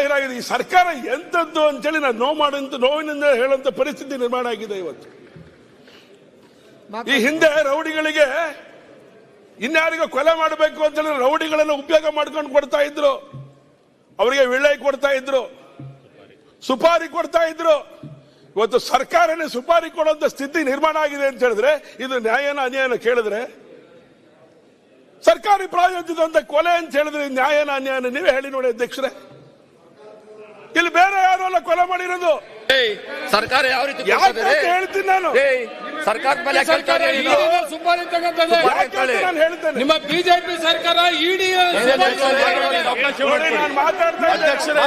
ಜಾಹೀರಾಗಿದೆ ಈ ಸರ್ಕಾರ ಎಂತದ್ದು ಅಂತೇಳಿ ನಾನು ನೋವು ಮಾಡಂತ ನೋವಿನಿಂದ ಹೇಳುವಂತ ಪರಿಸ್ಥಿತಿ ನಿರ್ಮಾಣ ಆಗಿದೆ ಇವತ್ತು. ಈ ಹಿಂದೆ ರೌಡಿಗಳಿಗೆ ಇನ್ಯಾರಿಗ ಕೊಲೆ ಮಾಡಬೇಕು ಅಂತ ಹೇಳಿ ರೌಡಿಗಳನ್ನು ಉಪಯೋಗ ಮಾಡ್ಕೊಂಡು ಕೊಡ್ತಾ ಇದ್ರು. ಅವರಿಗೆ ವಿಳೆ ಕೊಡ್ತಾ ಇದ್ರು. ಸುಪಾರಿ ಕೊಡ್ತಾ ಇದ್ರು. ಇವತ್ತು ಸರ್ಕಾರನೇ ಸುಪಾರಿ ಕೊಡುವಂತ ಸ್ಥಿತಿ ನಿರ್ಮಾಣ ಆಗಿದೆ ಅಂತ ಹೇಳಿದ್ರೆ, ಇದು ನ್ಯಾಯನ ಅನ್ಯಾಯನ ಕೇಳಿದ್ರೆ, ಸರ್ಕಾರಿ ಪ್ರಾಯೋಜಿತ ಕೊಲೆ ಅಂತ ಹೇಳಿದ್ರೆ ನ್ಯಾಯನ ಅನ್ಯಾಯನ ನೀವೇ ಹೇಳಿ ನೋಡಿ ಅಧ್ಯಕ್ಷರೇ. ಇಲ್ಲಿ ಬೇರೆ ಯಾರು ಅಲ್ಲ ಕೊಲೆ ಮಾಡಿರೋದು? ಏಯ್, ಸರ್ಕಾರ ಯಾವ ರೀತಿ ಹೇಳ್ತೀನಿ ನಾನು. ಏಯ್, ಸರ್ಕಾರದ ಮೇಲೆ ಸರ್ಕಾರ ಸುಮ್ಮನೆ ತಗೊಂತದೆ. ನಿಮ್ಮ ಬಿಜೆಪಿ ಸರ್ಕಾರ ಇಡಿ ನಾನು ಮಾತಾಡ್ತಾ ಸರ್ಕಾರ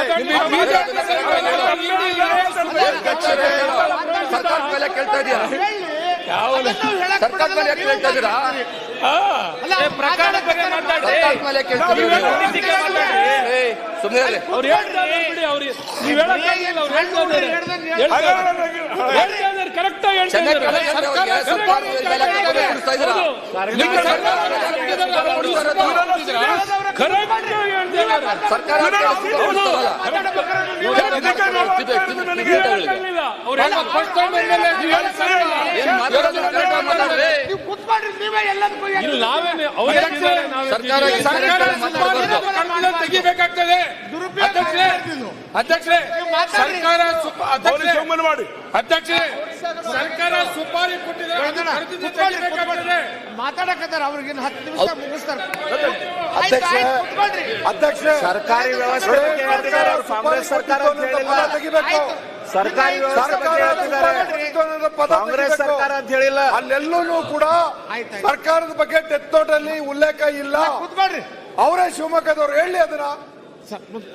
ಸರ್ಕಾರದ ಮೇಲೆ ಕೇಳ್ತಾ ಇದೀಯಾ ಸರ್ಕಾರದ ಮೇಲೆ ಯಾಕೆ ಕೇಳ್ತಾ ಇದ್ದೀರಾ ಸರ್ಕಾರದ ಮೇಲೆ ಕೇಳ್ತಾ ಇದ್ದೀರಾ? ಏಯ್, ಸುಮ್ನೆ ಇರಿ. ಅವ್ರು ಹೇಳ್ತಾರೆ ಬಿಡಿ ಅವ್ರು ನೀವ್ ಹೇಳಕ್ಕಾಗಿಲ್ಲ ಅವ್ರು ಹೇಳ್ತಾ ಇದ್ದಾರೆ ಹೇಳ್ತಾ ಇದ್ದಾರೆ ಕರೆಕ್ಟ್ ಆಗಿ ಹೇಳ್ತಾ ಚೆನ್ನಾಗಿ ಇದ್ದಾರೆ ಕೇಳಿ ಅವ್ರಿಗೆ ಸರ್ಕಾರದ ಮೇಲೆ ಯಾಕೆ ಕೊಡ್ತಾ ಇದ್ದೀರಾ? ಹೇಳ್ತಾ ಇದ್ದಾರೆ. ಕೊಡ್ತಾರಲ್ಲ. ನೀವ್ ನೀವ್ ಹೇಳಕ್ಕಾಗ್ಲಿಲ್ಲ. ಏನ್ ಮಾತಾಡೋದು correct ಆಗಿ ಮಾತಾಡ್ರಿ. ಸರ್ಕಾರ ತೆಗಿಬೇಕಾಗ್ತದೆ ಅಧ್ಯಕ್ಷರೇ ಅಧ್ಯಕ್ಷರೇ ಸರ್ಕಾರ ಅಧ್ಯಕ್ಷರೇ ಸರ್ಕಾರ ಸುಪಾರಿ ತೆಗಿಬೇಕಾಗ್ತದೆ. ಮಾತಾಡಕತ್ತಾರ ಅವ್ರಿಗೆ ಹತ್ತು ನಿಮಿಷ ಮುಗಿಸ್ತಾರೆ. ಅಧ್ಯಕ್ಷ ಅಧ್ಯಕ್ಷ ಸರ್ಕಾರಿ ವ್ಯವಸ್ಥೆ ಕಾಂಗ್ರೆಸ್ ಸರ್ಕಾರ ಅಂತ ಹೇಳಿಲ್ಲ. ತೆಗಿಬೇಕು. ಸರ್ಕಾರಿ ಕಾಂಗ್ರೆಸ್ ಸರ್ಕಾರ ಅಂತ ಹೇಳಿಲ್ಲ. ಅಲ್ಲೆಲ್ಲೂ ಕೂಡ ಸರ್ಕಾರದ ಬಗ್ಗೆ ಡೆತ್ ನೋಟ್ ಅಲ್ಲಿ ಉಲ್ಲೇಖ ಇಲ್ಲ. ಕುತ್ಕೊಳ್ರಿ. ಅವರೇ ಶಿವಮೊಗ್ಗದವ್ರು ಹೇಳಿ ಅದನ್ನ.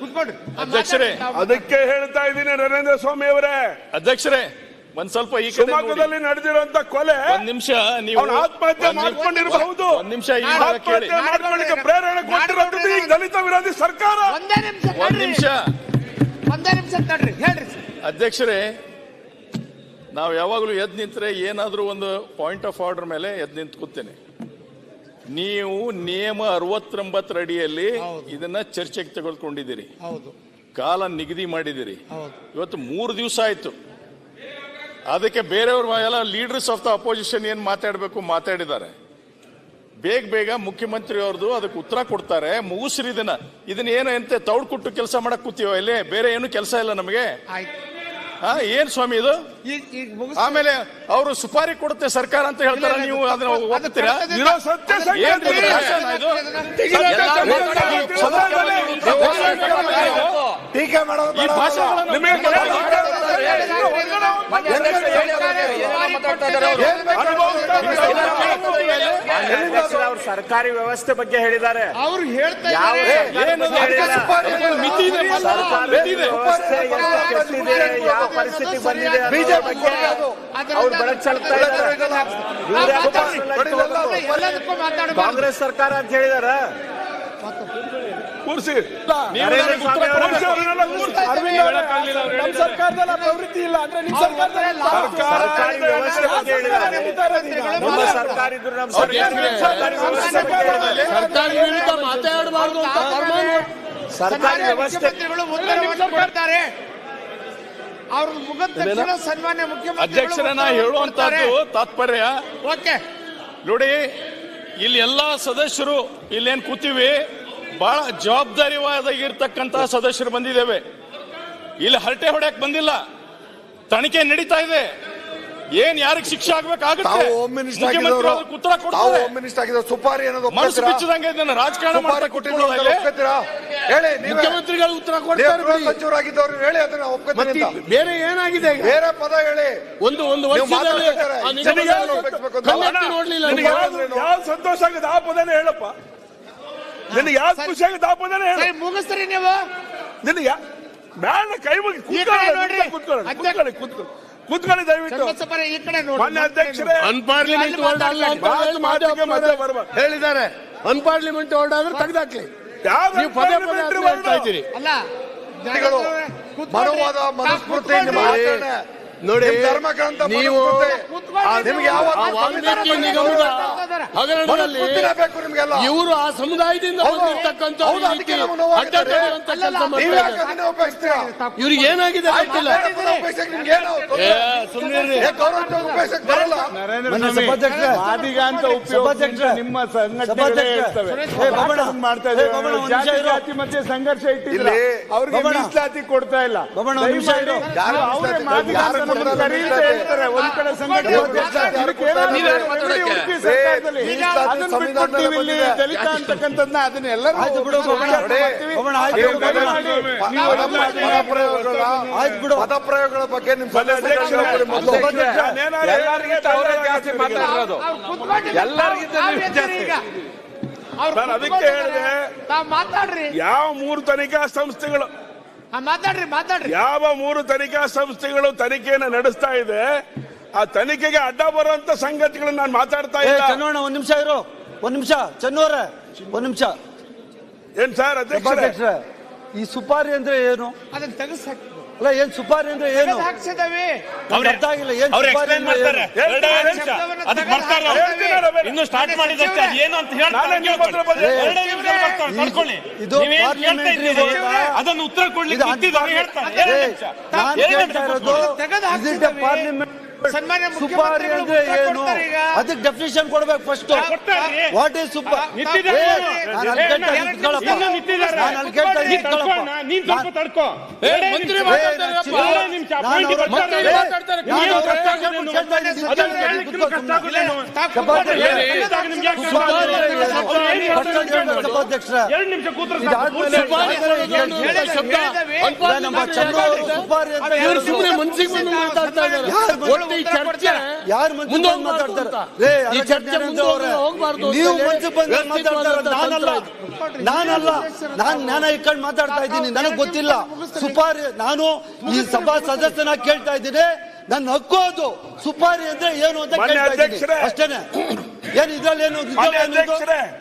ಕುತ್ಕೊಳ್ರಿ. ಅಧ್ಯಕ್ಷರೇ ಅದಕ್ಕೆ ಹೇಳ್ತಾ ಇದ್ದೀನಿ ನರೇಂದ್ರ ಸ್ವಾಮಿ ಅವರೇ. ಅಧ್ಯಕ್ಷರೇ ಒಂದ್ ಸ್ವಲ್ಪ ಈ. ಶಿವಮೊಗ್ಗದಲ್ಲಿ ನಡೆದಿರುವಂತ ಕೊಲೆ ಒಂದ್ ನಿಮಿಷ ನೀವು ಆತ್ಮಹತ್ಯೆ ಮಾಡ್ಕೊಂಡಿರಬಹುದು. ಒಂದ್ ನಿಮಿಷ ಮಾಡ್ಕೊಳ್ಳಿಕ್ಕೆ ಪ್ರೇರಣೆ ಕೊಟ್ಟಿರೋದು ಈ ದಲಿತ ವಿರೋಧಿ ಸರ್ಕಾರ. ಒಂದೇ ನಿಮಿಷ ಒಂದ್. ನಿಮಿಷ. ಒಂದೇ ನಿಮಿಷ ತಡ್ರಿ. ಹೇಳ್ರಿ ಅಧ್ಯಕ್ಷರೇ ನಾವು ಯಾವಾಗಲೂ ಎದ್ ನಿಂತ್ರೆ ಏನಾದರೂ ಒಂದು ಪಾಯಿಂಟ್ ಆಫ್ ಆರ್ಡರ್ ಮೇಲೆ ಎದ್ ನಿಂತ್ಕೊತೇನೆ ನೀವು ನಿಯಮ ಅರವತ್ತೊಂಬತ್ತರ ಅಡಿಯಲ್ಲಿ ಇದನ್ನ ಚರ್ಚೆಗೆ ತೆಗೆದುಕೊಂಡಿದ್ದೀರಿ. ಹೌದು. ಕಾಲ ನಿಗದಿ ಮಾಡಿದಿರಿ ಹೌದು. ಇವತ್ತು ಮೂರು ದಿವಸ ಆಯ್ತು. ಅದಕ್ಕೆ ಬೇರೆಯವ್ರ ಎಲ್ಲ ಲೀಡರ್ಸ್ ಆಫ್ ದ ಅಪೋಸಿಷನ್ ಏನ್ ಮಾತಾಡಬೇಕು ಮಾತಾಡಿದ್ದಾರೆ. ಬೇಗ ಬೇಗ ಮುಖ್ಯಮಂತ್ರಿ ಅವ್ರದ್ದು ಅದಕ್ಕೆ ಉತ್ತರ ಕೊಡ್ತಾರೆ. ಮುಗಿಸ್ರಿ ಇದನ್ನ. ಇದನ್ನ ಏನು ಎಂತೆ ತೌಡ್ ಕೊಟ್ಟು ಕೆಲಸ ಮಾಡಕ್ ಕೂತೀವೋ ಇಲ್ಲಿ? ಬೇರೆ ಏನು ಕೆಲಸ ಇಲ್ಲ ನಮಗೆ? ಹಾ ಏನ್ ಸ್ವಾಮಿ ಇದು? ಆಮೇಲೆ ಅವರು ಸುಪಾರಿ ಕೊಡುತ್ತೆ ಸರ್ಕಾರ ಅಂತ ಹೇಳ್ತಾರೆ. ನೀವು ಅದನ್ನ? ಎಲ್ಲ ಟೀಕೆ ಮಾಡೋದು ಅವರು? ಸರ್ಕಾರಿ ವ್ಯವಸ್ಥೆ ಬಗ್ಗೆ ಹೇಳಿದ್ದಾರೆ. ಅವ್ರು ಹೇಳ್ತಾ ಯಾವ ಪರಿಸ್ಥಿತಿ ಬಂದಿದೆ ಅವ್ರು ಬೆಳಕು ಚೆಲ್ತಾ ಇದ್ದಾರೆ. ಕಾಂಗ್ರೆಸ್ ಸರ್ಕಾರ ಅಂತ ಹೇಳಿದಾರ ಕೂರಿಸಿ ನೀವು ನರೇಂದ್ರ ನನಗೆ ಉತ್ತರ ಸ್ವಾಮಿ ಕೊಡಬೇಕು. ಅವ್ರನ್ನೆಲ್ಲ ಕೂರಿಸಿ. ಹೇಳಕ್ಕಾಗ್ಲಿಲ್ಲ ಸರ್ಕಾರದಲ್ಲಿ ಪ್ರವೃತ್ತಿ ಇಲ್ಲ. ಅಂದ್ರೆ ನಿಮ್ ಸರ್ಕಾರದಲ್ಲಿ ಸರ್ಕಾರಿ ವ್ಯವಸ್ಥೆ ಬಗ್ಗೆ ಹೇಳಿದ್ದಾರೆ. ನಮ್ಮ ಸರ್ಕಾರ ನಮ್ಮ ಸರ್ಕಾರ ಸರ್ಕಾರಿ ವ್ಯವಸ್ಥೆ ಬಗ್ಗೆ ಹೇಳಿದ್ದಾರೆ. ಸರ್ಕಾರಿ ವಿರುದ್ಧ ಮಾತಾಡಬಾರ್ದು ಸರ್ಕಾರಿ ವ್ಯವಸ್ಥೆ ಮುಖ್ಯಮಂತ್ರಿಗಳು ಉತ್ತರವನ್ನು ಕೊಡ್ತಾರೆ. ಅವ್ರ ಮುಖದ ತಕ್ಷಣ ಸನ್ಮಾನ್ಯ ಮುಖ್ಯಮಂತ್ರಿ ಅಧ್ಯಕ್ಷರನ್ನ ಹೇಳುವಂತದ್ದು. ತಾತ್ಪರ್ಯ. ಓಕೆ. ನೋಡಿ ಇಲ್ಲಿ ಎಲ್ಲಾ ಸದಸ್ಯರು ಇಲ್ಲೇನ್ ಕೂತೀವಿ. ಬಹಳ ಜವಾಬ್ದಾರಿವಾದಾಗಿರ್ತಕ್ಕಂತಹ ಸದಸ್ಯರು ಬಂದಿದ್ದೇವೆ. ಇಲ್ಲಿ ಹರಟೆ ಹೊಡೆಯಕ್ ಬಂದಿಲ್ಲ. ತನಿಖೆ ನಡೀತಾ ಇದೆ. ಏನ್ ಯಾರಿಗೆ ಶಿಕ್ಷೆ ಆಗ್ಬೇಕಾಗುತ್ತೆ? ಉತ್ತರ ಕೊಡ್ತಾರೆ ಸುಪಾರಿ ಅನ್ನೋದು ಮನಸ್ಸು? ಬಿಚ್ಚದಂಗೆ ಇದನ್ನ ರಾಜಕಾರಣ ಕೂತ್ಕೊಳ್ಳೋದಲ್ಲೇ ಒಪ್ಕೊತೀರಾ? ಹೇಳಿ ಮುಖ್ಯಮಂತ್ರಿಗಳು ಉತ್ತರ ಕೊಡ್ತಾರೆ ಸಚಿವರಾಗಿದ್ದವ್ರು ಹೇಳಿ ಅದನ್ನ ಒಪ್ಕೊತೀನಿ ಅಂತ. ಬೇರೆ ಏನಾಗಿದೆ ಈಗ? ಬೇರೆ ಪದ ಹೇಳಿ. ಒಂದು ಒಂದು ವರ್ಷದಲ್ಲಿ ನೋಡ್ಲಿಲ್ಲ ಯಾವ್ದು ಸಂತೋಷ ಆಗಿದೆ? ಆ ಪದನೇ ಹೇಳಪ್ಪ. ನಿನಗೆ ಯಾವ್ದು ಖುಷಿ ಆಗಿದೆ ಆ ಪದನೇ ಹೇಳು. ಸರಿ ಮುಗಿಸ್ರಿ ನೀವು. ನಿನ್ನ ಯಾ- ಬ್ಯಾಡ ಕೈ ಮುಗಿ ಈ ಕಡೆ ನೋಡ್ರಿ. ಕೂತ್ಕೊಳ್ಳಿ ಕೂತ್ಕೊಳ್ಳಿ ಕೂತ್ಕೊಳ್ಳಿ. ಕೂತ್ಕೊಳ್ಳಿ ದಯವಿಟ್ಟು. ಚನ್ನಬಸಪ್ಪರೇ ಈ ಕಡೆ ನೋಡಿ ಮಾನ್ಯ ಅಧ್ಯಕ್ಷರೇ ಅನ್ಪಾರ್ಲಿಮೆಂಟ್ ವರ್ಡ್ ಅಲ್ಲ ಅಂತ ಹೇಳಿ ಮಾಡಿ ಮಾತಿಗೆ ಮಧ್ಯ ಬರ್ಬಾರ್ದು. ಹೇಳಿದ್ದಾರೆ. ಅನ್ಪಾರ್ಲಿಮೆಂಟ್ ವರ್ಡ್ ಆದ್ರೆ ತೆಗೆದಾಕ್ಲಿ. ನೀವು ಪದೇ ಪದೇ ಅದನ್ನ ಹೇಳ್ತಾ ಇದ್ದೀರಿ. ಅಲ್ಲ ನೋಡಿ, ಧರ್ಮಗ್ರಂಥ ನೀವು ನಿಮ್ಗೆ ಯಾವ ವಾಲ್ಮೀಕಿ ನಿಗಮದ ಹಗರಣದಲ್ಲಿ ಇವರು ಆ ಸಮುದಾಯದಿಂದ. ಬಂದಿರ್ತಕ್ಕಂಥ? ಇವ್ರಿಗೆ ಏನಾಗಿದೆ ಗೊತ್ತಿಲ್ಲ. ಅಂತ ನಿಮ್ಮ ಮಾಡ್ತಾ ಇದ್ದಾರೆ? ಜಾತಿ ಮಧ್ಯೆ ಸಂಘರ್ಷ ಇಟ್ಟಿದ್ರೆ ಇಲ್ಲಿ ಅವ್ರಿಗೆ ಮೀಸಲಾತಿ ಕೊಡ್ತಾ ಇಲ್ಲ. ಅವರೇ ಮಾದಿಗ ಯಾರು ಅಂತ ನಮ್ಮನ್ನ ಕೊಡ್ತಾರೆ ಕರೀತಾ ಮೀಸಲಾತಿ? ಇರ್ತಾರೆ ಒಂದ್ ಕಡೆ ಸಂಘಟನೆ ಯಾರು ಕೊಡ್ತಾರೆ? ಯಾರು ಕೊಡ್ತಾರೆ? ಇದಕ್ಕೆ ಏನಾದ್ರು ನೀವೇ remedy ಮಾತಾಡಕ್ಕೆ. ಹುಡುಕಿ ಸರ್ಕಾರದಲ್ಲಿ. ಏ, ಅದನ್ನ ಸಂವಿಧಾನದಲ್ಲಿ ಬಿಟ್ಬಿಟ್ಟು ನೀವು ಇಲ್ಲಿ ಬಂದಿದೆ. ದಲಿತ ಅಂತಕ್ಕಂಥದ್ದನ್ನ ಅದನ್ನೆಲ್ಲರೂ ಆಯ್ತು ಬಿಡು, ಒಪ್ಪಿಕೊಂಡು ಬೊಮ್ಮಣ. ಮಾಡ್ತೀವಿ. ನೀವು ಬಿಡು, ದಯಮಾಡಿ ಬೊಮ್ಮಣ. ನೀವು ಪದ- ಎಲ್ಲ ಪದ ಪ್ರಯೋಗಗಳ ಪದ ಪ್ರಯೋಗಗಳ ಬಗ್ಗೆ ನಿಮ್ ಜಾಸ್ತಿ ಮಾತಾಡಿರೋದು ಎಲ್ಲರಿಗಿಂತ ಜಾಸ್ತಿ. ನಾನು ಅದಕ್ಕೆ ಹೇಳಿದೆ ಯಾವ ಮೂರು ತನಿಖಾ ಸಂಸ್ಥೆಗಳು ಮಾತಾಡ್ರಿ ಮಾತಾಡ್ರಿ. ಯಾವ ಮೂರು ತನಿಖಾ ಸಂಸ್ಥೆಗಳು ತನಿಖೆಯನ್ನ ನಡೆಸ್ತಾ ಇದೆ ಆ ತನಿಖೆಗೆ ಅಡ್ಡ ಬರುವಂತ ಸಂಗತಿಗಳನ್ನ ನಾನು ಮಾತಾಡ್ತಾ ಇಲ್ಲ. ಚನ್ನೋಣ ಒಂದ್ ನಿಮಿಷ ಇರು. ಒಂದ್ ನಿಮಿಷ. ಚನ್ನೋರ ಒಂದ್ ನಿಮಿಷ. ಏನ್ ಸರ್ ಅಧ್ಯಕ್ಷ ಈ ಸುಪಾರಿ ಅಂದ್ರೆ ಏನು? ಅದನ್ನ ತೆಗೆಸ್ ಹಾಕಿ ಅಲ್ಲ ಏನ್ ಸುಪಾರಿ ಅಂದ್ರೆ ಏನು? ಹಾಕ್ಸಿದವೆ. ಇನ್ನು ಸ್ಟಾರ್ಟ್ ಮಾಡಿದ್ದಕ್ಕೆ ಏನು ಅಂತ ಹೇಳ್ತಾರೆ. ಇದು. ಅದನ್ನು ಉತ್ತರ ಕೊಡ್ಲಿಕ್ಕೆ ಹೇಳ್ತಾರೆ. ಎರಡು ಸನ್ಮಾನ್ಯ ಸುಪಾರಿ ಅಂದ್ರೆ ಏನು. ಅದಕ್ಕೆ ಡೆಫಿನೇಷನ್ ಕೊಡ್ಬೇಕು ಫಸ್ಟ್. What is Supa. ನಾನು ಅಲ್ಲಿ ಕೇಳ್ತಾ ಇದ್ದೀನಿ, ಯಾರು ಮುಂದೆ ಮಾತಾಡ್ತಾರೆ ನೀವು ಬಂದು ಮಾತಾಡ್ತಾರೆ ನಾನಲ್ಲ. ನಾನಲ್ಲ. ನಾನ್ ಜ್ಞಾನ ಇಟ್ಕೊಂಡು ಮಾತಾಡ್ತಾ ಇದ್ದೀನಿ. ನನಗೆ ಗೊತ್ತಿಲ್ಲ. ಸುಪಾರಿ ನಾನು ಈ ಸಭಾ ಸದಸ್ಯನ ಕೇಳ್ತಾ ಇದ್ದೀನಿ. ನನ್ನ ಹಕ್ಕು ಅದು. ಸುಪಾರಿ ಅಂದ್ರೆ ಏನು ಅಂತ ಕೇಳ್ತಾ ಇದ್ದೀನಿ. ಅಷ್ಟೇನೆ. ಏನ್ ಇದ್ರಲ್ಲಿ ಏನು.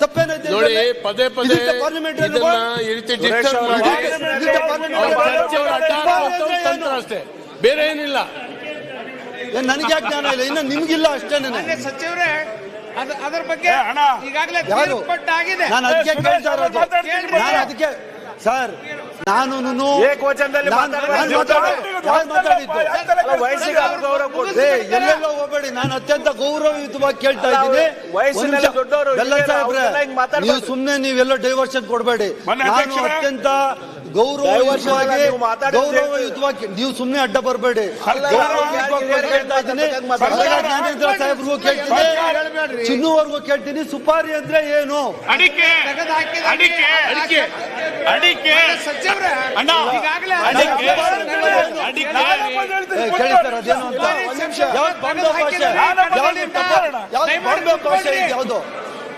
ತಪ್ಪೇನೈತೆ ನೋಡಿ ಪದೇ ಪದೇ ಪಾರ್ಲಿಮೆಂಟ್ ಇದನ್ನ ಈ ರೀತಿ ಅಷ್ಟೇ. ಬೇರೆ ಏನಿಲ್ಲ. ನನಗೆ ಯಾಕೆ ಜ್ಞಾನ ಇಲ್ಲ? ಇನ್ನು ನಿಮ್ಗಿಲ್ಲ ಅಷ್ಟೇನೆ ಸಚಿವರೇ ಅದ ಅದ್ರ ಬಗ್ಗೆ. ಈಗಾಗಲೇ ನಾನು ಅದಕ್ಕೆ ಕೇಳ್ತಾ ಇರೋದು. ನಾನು ಅದಕ್ಕೆ ಸರ್ ನಾನು ಏಕವಚನದಲ್ಲಿ. ಎಲ್ಲೆಲ್ಲೋ ಹೋಗಬೇಡಿ. ನಾನು ಅತ್ಯಂತ ಗೌರವಯುತವಾಗಿ ಕೇಳ್ತಾ ಇದ್ದೀನಿ. ವಯಸ್ಸಿನಲ್ಲಿ. ದೊಡ್ಡವರು ನೀವು ಸುಮ್ನೆ ನೀವೆಲ್ಲ ಡೈವರ್ಷನ್ ಕೊಡಬೇಡಿ. ನಾನು ಅತ್ಯಂತ ಗೌರವಯುತವಾಗಿ ಗೌರವಯುತವಾಗಿ ನೀವು ಸುಮ್ಮನೆ ಅಡ್ಡ ಬರಬೇಡಿ. ಸಾಹೇಬ್ರಿಗೂ ಕೇಳ್ತೀನಿ. ಚಿನ್ನುವರೆಗೂ ಕೇಳ್ತೀನಿ. ಸುಪಾರಿ ಅಂದ್ರೆ ಏನು? ಅಡಿಕೆ. ಅಣ್ಣ. ಈಗಾಗಲೇ ಅಡಿಕೆ. ಕೇಳಿ ಸರ್ ಅದೇನು ಅಂತ. ಯಾವ್ದು ಬಾಂಬೆ ಭಾಷೆ ಬಾಂಬೆ ಯಾವ್ದು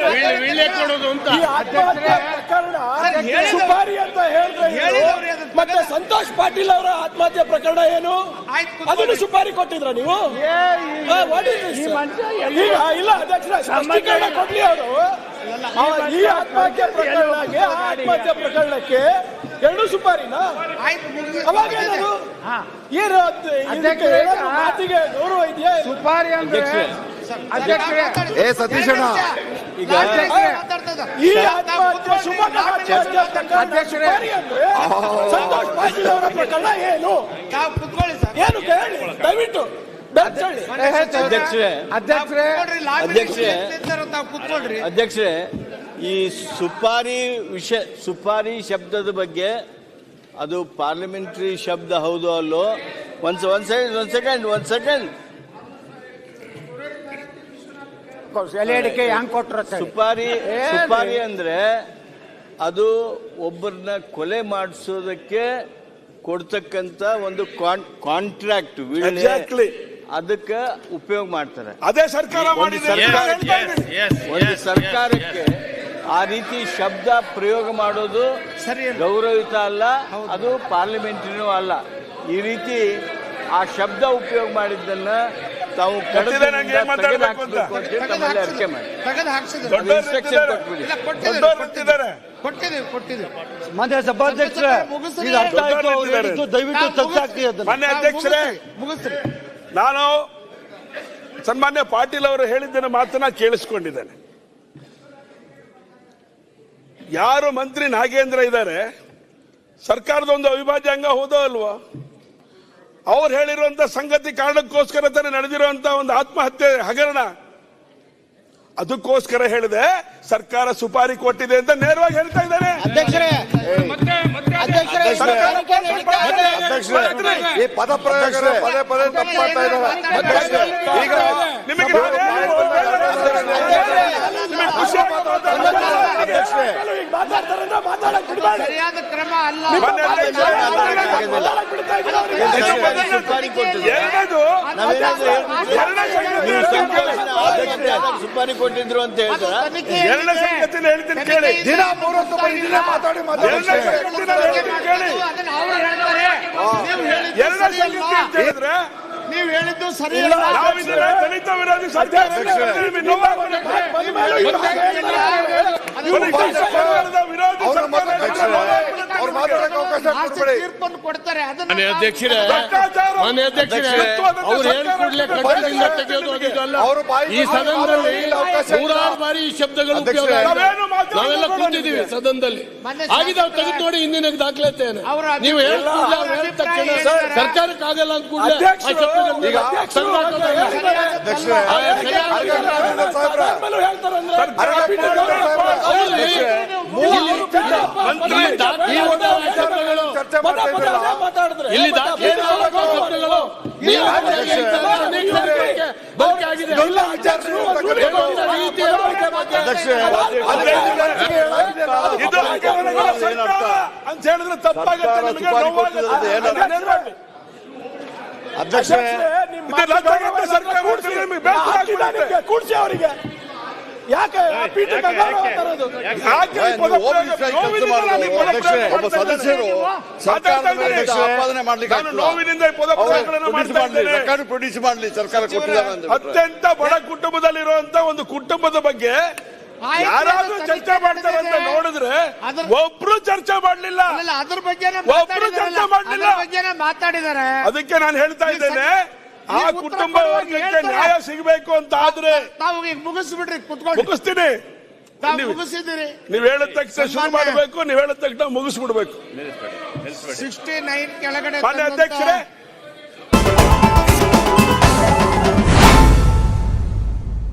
ಎಲ್ಲ ಆತ್ಮಹತ್ಯೆ ಪ್ರಕರಣ ಸುಪಾರಿ ಅಂತ ಹೇಳಿದ್ರೆ? ಮತ್ತೆ ಸಂತೋಷ್ ಪಾಟೀಲ್ ಅವರ ಆತ್ಮಹತ್ಯೆ ಪ್ರಕರಣ ಏನು? ಅದನ್ನು ಸುಪಾರಿ ಕೊಟ್ಟಿದ್ರ ನೀವು? ಈಗ ಇಲ್ಲ ಅಧ್ಯಕ್ಷರ ಸ್ಪಷ್ಟೀಕರಣ ಕೊಡ್ಲಿ ಅವರು. ಈ ಆತ್ಮಹತ್ಯೆ ಪ್ರಕರಣಕ್ಕೆ ಆ ಆತ್ಮಹತ್ಯೆ ಪ್ರಕರಣಕ್ಕೆ ಎರಡು ಸುಪಾರಿನಾ? ಅವಾಗ ಏನದು ಏನು ಮಾತಿಗೆ ಗೌರವ ಇದೆಯಾ ಸುಪಾರಿ ಅಂದ್ರೆ ಅಧ್ಯಕ್ಷ ಏ ಸತೀಶಣ್ಣ. ಈಗ ಈ ಸಂತೋಷ್ ಪಾಟೀಲ್ ಅವರ ಪ್ರಕರಣ ಏನು? ಏನು ದಯವಿಟ್ಟು ಬೆಂಚ್ ಹೇಳಿ ಅಧ್ಯಕ್ಷರೇ ಅಧ್ಯಕ್ಷರೇ. ಅಧ್ಯಕ್ಷರೇ. ತಾವು ಕುತ್ಕೊಳ್ರಿ ಅಧ್ಯಕ್ಷರೇ. ಈ ಸುಪಾರಿ ವಿಷಯ ಸುಪಾರಿ ಶಬ್ದದ ಬಗ್ಗೆ ಅದು ಪಾರ್ಲಿಮೆಂಟ್ರಿ ಶಬ್ದ ಹೌದು ಅಲ್ಲೋ? ಒಂದ್ ಒಂದ್ ಸೆಕೆಂಡ್ ಒಂದ್ ಸೆಕೆಂಡ್ ಒಂದ್ ಸೆಕೆಂಡ್. ಸುಪಾರಿ ಸುಪಾರಿ ಅಂದ್ರೆ ಅದು ಒಬ್ಬರನ್ನ ಕೊಲೆ ಮಾಡಿಸೋದಕ್ಕೆ ಕೊಡ್ತಕ್ಕಂತ ಒಂದು ಕಾಂಟ್ರಾಕ್ಟ್ ಎಕ್ಸಾಕ್ಟ್ಲಿ ಅದಕ್ಕೆ ಉಪಯೋಗ ಮಾಡ್ತಾರೆ. ಅದೇ ಸರ್ಕಾರ ಒಂದು ಸರ್ಕಾರಕ್ಕೆ ಆ ರೀತಿ ಶಬ್ದ ಪ್ರಯೋಗ ಮಾಡೋದು ಸರಿ ಗೌರವಿತ ಗೌರವಯುತ ಅಲ್ಲ ಅದು ಪಾರ್ಲಿಮೆಂಟ್ರಿನೂ ಅಲ್ಲ. ಈ ರೀತಿ ಆ ಶಬ್ದ ಉಪಯೋಗ ಮಾಡಿದ್ದನ್ನ ತಾವು ಮಾನ್ಯ ಸಭಾಧ್ಯಕ್ಷರೇ ದಯವಿಟ್ಟು ತಪ್ಪಾಗ್ತಿ ಅದನ್ನ. ಮಾನ್ಯ ಅಧ್ಯಕ್ಷರೇ ಮುಗಿಸ್ರಿ. ನಾನು ಸನ್ಮಾನ್ಯ ಪಾಟೀಲ್ ಅವರು ಹೇಳಿದ್ದನ್ನ ಮಾತನ್ನ ಕೇಳಿಸ್ಕೊಂಡಿದ್ದೇನೆ. ಯಾರು ಮಂತ್ರಿ ನಾಗೇಂದ್ರ ಇದ್ದಾರೆ ಸರ್ಕಾರದ ಒಂದು ಅವಿಭಾಜ್ಯ ಅಂಗ ಹೋದೋ ಅಲ್ವೋ? ಅವ್ರು ಹೇಳಿರುವಂತ ಸಂಗತಿ ಕಾರಣಕ್ಕೋಸ್ಕರ ತಾನೇ ನಡೆದಿರುವಂತ ಒಂದು ಆತ್ಮಹತ್ಯೆ ಹಗರಣ. ಅದಕ್ಕೋಸ್ಕರ ಹೇಳಿದೆ ಸರ್ಕಾರ ಸುಪಾರಿ ಕೊಟ್ಟಿದೆ ಅಂತ ನೇರವಾಗಿ ಹೇಳ್ತಾ ಇದ್ದಾರೆ. ಅಧ್ಯಕ್ಷರೇ ಮತ್ತೆ ಮತ್ತೆ ಅಧ್ಯಕ್ಷರೇ ಈ ಪದ ಪ್ರಯೋಗ ಪದೇ ಪದೇ ಇದ್ದಾರೆ. ಸಂತೋಷನ ಕೊಟ್ಟಿದ್ರು ಅಂತ ಹೇಳ್ತಾರ ಎರಡನೇ ಹೇಳ್ತೀನಿ ಕೇಳಿ ದಿನ ಬರೀ ಮಾತಾಡಿ ಎರಡನೇ ಹೇಳ್ತೀನಿ ಕೇಳಿ ಎರಡನೇ ಸಂಗತಿ. ಅಂತ ಹೇಳಿದ್ರೆ ನೀವು ಹೇಳಿದ್ದು ಸರಿ ದಲಿತ ವಿರೋಧಿ ವಿರೋಧಿ ತೀರ್ಪನ್ನು ಕೊಡ್ತಾರೆ ಅದನ್ನ ಅಧ್ಯಕ್ಷರೇ ಮಾನ್ಯ ಅಧ್ಯಕ್ಷರೇ ಅವ್ರು ಹೇಳಿದ ಸರ್ಕಾರ ಕೂಡಲೇ ಕಟ್ಟಡದಿಂದ ತೆಗೆಯೋದು ಅದು ಇದು ಅಲ್ಲ ಅವರು ಬಾಯಿ ಈ ಸದನದಲ್ಲಿ. ನೂರಾರು ಬಾರಿ ಈ ಶಬ್ದಗಳು ಉಪಯೋಗ ನಾವೆಲ್ಲ ಕೂತಿದ್ದೀವಿ ಸದನದಲ್ಲಿ ಆಗಿದೆ ಅವ್ರು ತೆಗೆದು ನೋಡಿ ಹಿಂದಿನ ಅವರ ನೀವು ಹೇಳಿದ ತಕ್ಷಣ ಹೇಳ್ತಾರೆ. ಸರ್ಕಾರಕ್ಕೆ ಆಗಲ್ಲ ಅಂತ ಕೂಡ ಆ ಅಂತ ಹೇಳಿದ್ರೆ ತಪ್ಪಾಗುತ್ತೆ ಆಗ್ಬಿಡುತ್ತೆ. ಕೂಡ್ಸಿ ಅವರಿಗೆ ಯಾಕೆ? ಒಬ್ಬ ಸದಸ್ಯರು. ಆಪಾದನೆ ಮಾಡ್ಲಿಕ್ಕೆ ಪ್ರಯೋಗಗಳನ್ನು ಪ್ರೊಡ್ಯೂಸ್ ಮಾಡ್ಲಿ ಪ್ರೊಡ್ಯೂಸ್ ಮಾಡ್ಲಿ. ಸರ್ಕಾರ. ಅತ್ಯಂತ ಬಡ ಕುಟುಂಬದಲ್ಲಿರುವಂತ ಒಂದು ಕುಟುಂಬದ ಬಗ್ಗೆ ಯಾರಾದ್ರೂ ಚರ್ಚೆ ಮಾಡ್ತಾರೆ ಅಂತ ನೋಡಿದ್ರೆ ಒಬ್ರು ಚರ್ಚೆ ಮಾಡ್ಲಿಲ್ಲ. ಅಲ್ಲ ಅದ್ರ ಬಗ್ಗೆ ಒಬ್ರು ಚರ್ಚೆ ಮಾಡ್ಲಿಲ್ಲ. ಬಗ್ಗೆನೇ ಮಾತಾಡಿದ್ದಾರೆ ಅದಕ್ಕೆ ನಾನು ಹೇಳ್ತಾ ಇದ್ದೇನೆ. ಆ ಕುಟುಂಬ ವರ್ಗಕ್ಕೆ ನ್ಯಾಯ ಸಿಗಬೇಕು ಅಂತ ಆದ್ರೆ ನಾವು ಈಗ ಮುಗಿಸ್ಬಿಡ್ರಿ ಕುತ್ಕೊಂಡು. ಮುಗಿಸ್ತೀನಿ. ನೀವು- ಮುಗಿಸಿದಿರಿ ನೀವ್ ಹೇಳಿದ ತಕ್ಷಣ ಶುರು ಮಾಡಬೇಕು ನೀವ್ ಹೇಳಿದ ತಕ್ಷಣ ಮುಗಿಸ್ಬಿಡ್ಬೇಕು. ಸಿಕ್ಸ್ಟಿ ನೈನ್ ಕೆಳಗಡೆ ಅಧ್ಯಕ್ಷರೇ